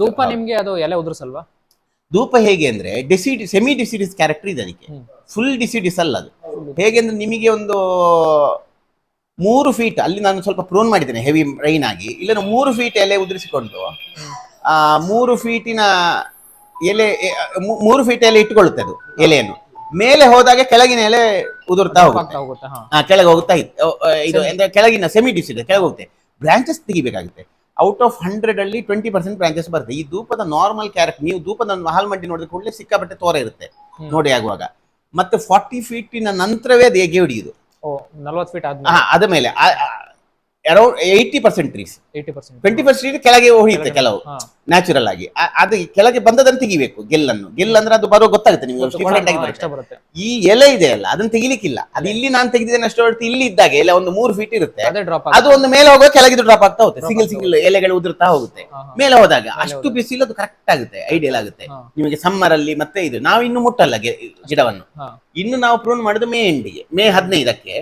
ಧೂಪ ನಿಮ್ಗೆ ಅದು ಎಲೆ ಉದುರ್ಸಲ್ವಾ? ಧೂಪ ಹೇಗೆ ಅಂದ್ರೆ ಡೆಸಿಡ್ ಸೆಮಿ ಡಿಸಿಡಿಸ್ ಕ್ಯಾರೆಕ್ಟರ್ ಇದೆ ಅದಕ್ಕೆ. ಫುಲ್ ಡಿಸಿಡಿಸ್ ಅಲ್ಲ ಅದು. ಹೇಗೆ ಅಂದ್ರೆ ನಿಮಗೆ ಒಂದು ಮೂರು ಫೀಟ್ ಅಲ್ಲಿ ನಾನು ಸ್ವಲ್ಪ ಪ್ರೋನ್ ಮಾಡಿದ್ದೇನೆ ಹೆವಿ ರೈನ್ ಆಗಿ. ಇಲ್ಲ ಮೂರು ಫೀಟ್ ಎಲೆ ಉದುರಿಸಿಕೊಂಡು ಆ ಮೂರು ಫೀಟಿನ ಎಲೆ ಮೂರು ಫೀಟ್ ಎಲೆ ಇಟ್ಟುಕೊಳ್ಳುತ್ತೆ ಅದು ಎಲೆಯನ್ನು. ಮೇಲೆ ಹೋದಾಗ ಕೆಳಗಿನ ಎಲೆ ಉದುರ್ತಾ ಹೋಗುತ್ತೆ. ಕೆಳಗೆ ಹೋಗುತ್ತಾ ಇತ್ತು ಇದು ಅಂದ್ರೆ ಕೆಳಗಿನ ಸೆಮಿ ಡಿಸಿಡ್ ಕೆಳಗೆ ಹೋಗುತ್ತೆ. ಬ್ರಾಂಚಸ್ ತೆಗಿಬೇಕಾಗುತ್ತೆ. ಔಟ್ ಆಫ್ ಹಂಡ್ರೆಡ್ ಅಲ್ಲಿ ಟ್ವೆಂಟಿ ಪರ್ಸೆಂಟ್ ಬ್ರಾಂಚಸ್ ಬರುತ್ತೆ. ಈ ಧೂಪದ ನಾರ್ಮಲ್ ಕ್ಯಾರೆಕ್ಟ್ ನೀವು ಧೂಪದ ಹಾಲ್ ಮಂಡಿ ನೋಡಿದ ಕೂಡಲೇ ಸಿಕ್ಕಾಪಟ್ಟೆ ತೋರ ಇರುತ್ತೆ ನೋಡಿ ಆಗುವಾಗ. ಮತ್ತೆ ಫಾರ್ಟಿ ಫೀಟಿನ ನಂತರವೇ ಅದು ಹೇಗೆ ಹೊಡಿಯುದು? ಫೀಟ್ ಅದ ಮೇಲೆ around eighty percent trees twenty percent ಕೆಳಗೆ ಹೊಡೆಯುತ್ತೆ ಕೆಲವು. ನ್ಯಾಚುರಲ್ ಆಗಿ. ಅದು ಕೆಳಗೆ ಬಂದದನ್ನು ತೆಗಿಬೇಕು ಗೆಲ್ಲನ್ನು. ಗೆಲ್ ಅಂದ್ರೆ ಅದು ಬರೋ ಗೊತ್ತಾಗುತ್ತೆ ನಿಮಗೆ ಈ ಎಲೆ ಇದೆ ಅಲ್ಲ ಅದನ್ನ ತೆಗಿಲಿಕ್ಕಿಲ್ಲ. ಅದು ಇಲ್ಲಿ ನಾನು ತೆಗೆದಿದ್ದೇನೆ ಅಷ್ಟು ಹೊರತು ಇಲ್ಲಿ ಇದ್ದಾಗ ಎಲೆ ಒಂದು ಮೂರು ಫೀಟ್ ಇರುತ್ತೆ. ಅದೇ ಒಂದು ಮೇಲೆ ಹೋಗುವ ಕೆಳಗಿದ್ದು ಡ್ರಾಪ್ ಆಗ್ತಾ ಹೋಗುತ್ತೆ. ಸಿಂಗಲ್ ಸಿಂಗಲ್ ಎಲೆಗಳು ಉದುರ್ತಾ ಹೋಗುತ್ತೆ. ಮೇಲೆ ಹೋದಾಗ ಅಷ್ಟು ಬಿಸಿಲು ಅದು ಕರೆಕ್ಟ್ ಆಗುತ್ತೆ ಐಡಿಯಲ್ ಆಗುತ್ತೆ. ನಿಮಗೆ ಸಮ್ಮರ್ ಅಲ್ಲಿ ಮತ್ತೆ ಇದು ನಾವು ಇನ್ನು ಮುಟ್ಟಲ್ಲ ಗಿಡವನ್ನು. ಇನ್ನು ನಾವು ಪ್ರೂನ್ ಮಾಡುದು ಮೇ ಎಂಡಿಗೆ ಮೇ ಹದಿನೈದಕ್ಕೆ.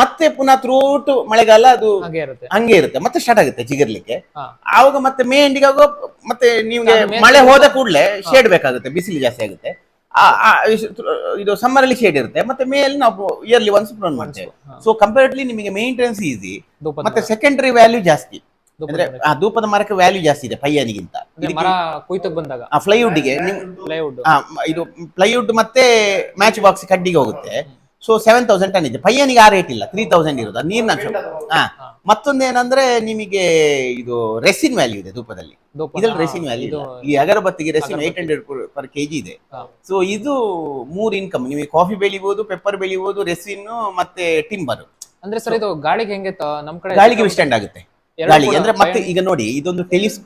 ಮತ್ತೆ ಪುನಃ ತ್ರೂಟ್ ಮಳೆಗಾಲ ಅದು ಹಾಗೆ ಇರುತ್ತೆ. ಮತ್ತೆ ಸ್ಟಾರ್ಟ್ ಆಗುತ್ತೆ ಚಿಗಿರ್ಲಿಕ್ಕೆ ಹಾ. ಆವಾಗ ಮತ್ತೆ ಮೇ ಎಂಡಿಗೆ ಆಗುವ ಮತ್ತೆ ನಿಮ್ಗೆ ಮಳೆ ಹೋದ ಕೂಡಲೇ ಶೇಡ್ ಬೇಕಾಗುತ್ತೆ ಬಿಸಿಲು ಜಾಸ್ತಿ ಆಗುತ್ತೆ. ಆ- ಇದು ಸಮ್ಮರ್ ಅಲ್ಲಿ ಶೇಡ್ ಇರುತ್ತೆ ಮತ್ತೆ ಮೇ ಅಲ್ಲಿ ನಾವು ಇಯರ್ಲಿ ಒನ್ಸ್ ರನ್ ಮಾಡ್ತೇವೆ. ಸೊ ಕಂಪೇರ್ಟ್ಲಿ ನಿಮಗೆ ಮೇಂಟೆನೆನ್ಸ್ ಈಸಿ ಧೂಪದ ಮತ್ತೆ ಸೆಕೆಂಡರಿ ವ್ಯಾಲ್ಯೂ ಜಾಸ್ತಿ. ಧೂಪದ ಅಂದ್ರೆ ಆ ಧೂಪದ ಮರಕ್ಕೆ ವ್ಯಾಲ್ಯೂ ಜಾಸ್ತಿ ಇದೆ ಪಯ್ಯನಿಗಿಂತ ಅಂದ್ರೆ ಮರ ಕುಯ್ತಕ್ ಬಂದಾಗ. ಆ ಫ್ಲೈವುಡ್ಗೆ ಪ್ಲೈವುಡ್ ಇದು ಪ್ಲೈವುಡ್ ಮತ್ತೆ ಮ್ಯಾಚ್ ಬಾಕ್ಸ್ ಕಡ್ಡಿಗೆ ಹೋಗುತ್ತೆ. ಸೊ ಸೆವೆನ್ ತೌಸಂಡ್ ಟನ್ ಇದೆ. ಪಯ್ಯನಿಗೆ ಆ ರೇಟ್ ಇಲ್ಲ. ತ್ರೀ ತೌಸಂಡ್ ಇರೋದು. ನೀರಿನ ಅಂಶ. ಹಾ. ಮತ್ತೊಂದೇನಂದ್ರೆ ನಿಮಗೆ ಇದು ರೆಸಿನ್ ವ್ಯಾಲ್ಯೂ ಇದೆ ಧೂಪದಲ್ಲಿ. ಧೂಪ ಇದ್ರಲ್ಲಿ ರೆಸಿನ್ ವ್ಯಾಲ್ಯೂ ಈ ಅಗರಬತ್ತಿಗೆ resin eight hundred per KG ಇದೆ. ಹಾ. ಸೊ ಇದು ಮೂರು ಇನ್ಕಮ್ ನಿಮಗೆ ಕಾಫಿ ಬೆಳಿಬಹುದು ಪೆಪ್ಪರ್ ಬೆಳಿಬಹುದು ರೆಸಿನ್ ಮತ್ತೆ ಟಿಂಬರ್ ಅಂದ್ರೆ ಸರ್ ಇದು ಗಾಳಿಗೆ ಹೆಂಗೆ ತ- ನಮ್ ಕಡೆ ಗಾಳಿಗೆ ವಿಸ್ಟ್ಯಾಂಡ್ ಆಗುತ್ತೆ. ಗಾಳಿ ಗಾಳಿಗೆ. ಅಂದ್ರೆ ಮತ್ತೆ ಈಗ ನೋಡಿ ಇದೊಂದು ಟೆಲಿಸ್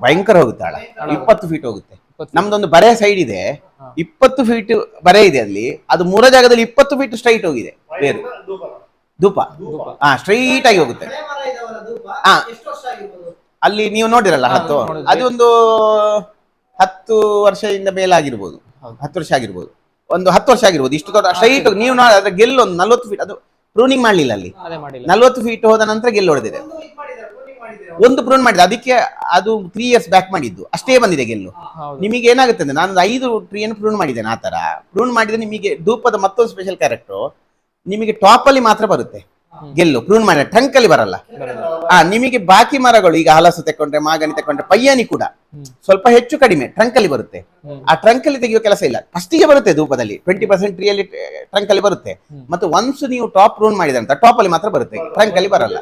ಭಯಂಕರ ಹೋಗುತ್ತೆ ಆಳ. ಇಪ್ಪತ್ತು ಫೀಟ್ ಹೋಗುತ್ತೆ. ನಮ್ದೊಂದು ಬರೆ ಸೈಡ್ ಇದೆ. ಇಪ್ಪತ್ತು ಫೀಟ್ ಬರೆ ಇದೆ ಅಲ್ಲಿ. ಅದು ಮೂರ ಜಾಗದಲ್ಲಿ ಇಪ್ಪತ್ತು ಫೀಟ್ ಸ್ಟ್ರೈಟ್ ಹೋಗಿದೆ. ಬೇರು. ಧೂಪ. ಹಾ ಸ್ಟ್ರೈಟ್ ಆಗಿ ಹೋಗುತ್ತೆ. ಹಾ. ಅಲ್ಲಿ ನೀವು ನೋಡಿರಲ್ಲ ಹತ್ತು. ಅದೊಂದು ಹತ್ತು ವರ್ಷದಿಂದ ಮೇಲಾಗಿರ್ಬೋದು. ಹತ್ತು ವರ್ಷ ಆಗಿರ್ಬೋದು. ಒಂದು ಹತ್ತು ವರ್ಷ ಆಗಿರ್ಬೋದು. ಇಷ್ಟು ದೊಡ್ಡ ಸ್ಟ್ರೈಟ್ ನೀವು ಗೆಲ್ಲೊಂದು ಅದ್ರ ಗೆಲ್ಲು ಒಂದು ನಲ್ವತ್ತು ಫೀಟ್ ಅದು ಪ್ರೂನಿಂಗ್ ಮಾಡ್ಲಿಲ್ಲ ಅಲ್ಲಿ. ನಲ್ವತ್ತು ಫೀಟ್ ಹೋದ ನಂತರ ಗೆಲ್ಲು ಹೊಡೆದಿದೆ. ಒಂದು ಪ್ರೂನ್ ಮಾಡಿದೆ. ಅದಕ್ಕೆ ಅದು ತ್ರೀ ಇಯರ್ಸ್ ಬ್ಯಾಕ್ ಮಾಡಿದ್ದು. ಅಷ್ಟೇ ಬಂದಿದೆ ಗೆಲ್ಲು. ನಿಮಗೆ ಏನಾಗುತ್ತೆ ಅಂದ್ರೆ ನಾನು ಐದು ಟ್ರೀಯನ್ನು ಪ್ರೂನ್ ಮಾಡಿದ್ದೇನೆ ಆ ತರ ಪ್ರೂನ್ ಮಾಡಿದ್ರೆ ನಿಮಗೆ ಧೂಪದ ಮತ್ತೊಂದು ಸ್ಪೆಷಲ್ ಕ್ಯಾರೆಕ್ಟರ್ ನಿಮಗೆ ಟಾಪ್ ಅಲ್ಲಿ ಮಾತ್ರ ಬರುತ್ತೆ. ಗೆಲ್ಲು. ಪ್ರೂನ್ ಮಾಡಿ ಟ್ರಂಕ್ ಅಲ್ಲಿ ಬರಲ್ಲ. ಆ ನಿಮಗೆ ಬಾಕಿ ಮರಗಳು ಈಗ ಹಲಸು ತಕೊಂಡ್ರೆ ಮಾಗಣಿ ತಕೊಂಡ್ರೆ ಪಯ್ಯಾನಿ ಕೂಡ ಸ್ವಲ್ಪ ಹೆಚ್ಚು ಕಡಿಮೆ ಟ್ರಂಕ್ ಅಲ್ಲಿ ಬರುತ್ತೆ. ಆ ಟ್ರಂಕ್ ಅಲ್ಲಿ ತೆಗೆಯುವ ಕೆಲಸ ಇಲ್ಲ. ಫಸ್ಟಿಗೆ ಬರುತ್ತೆ ಧೂಪದಲ್ಲಿ. ಟ್ವೆಂಟಿ ಪರ್ಸೆಂಟ್ ಟ್ರಂಕ್ ಅಲ್ಲಿ ಬರುತ್ತೆ. ಮತ್ತೆ ಒನ್ಸ್ ನೀವು ಟಾಪ್ ಪ್ರೂನ್ ಮಾಡಿದಂತ ಟಾಪ್ ಅಲ್ಲಿ ಮಾತ್ರ ಬರುತ್ತೆ. ಟ್ರಂಕ್ ಅಲ್ಲಿ ಬರಲ್ಲ.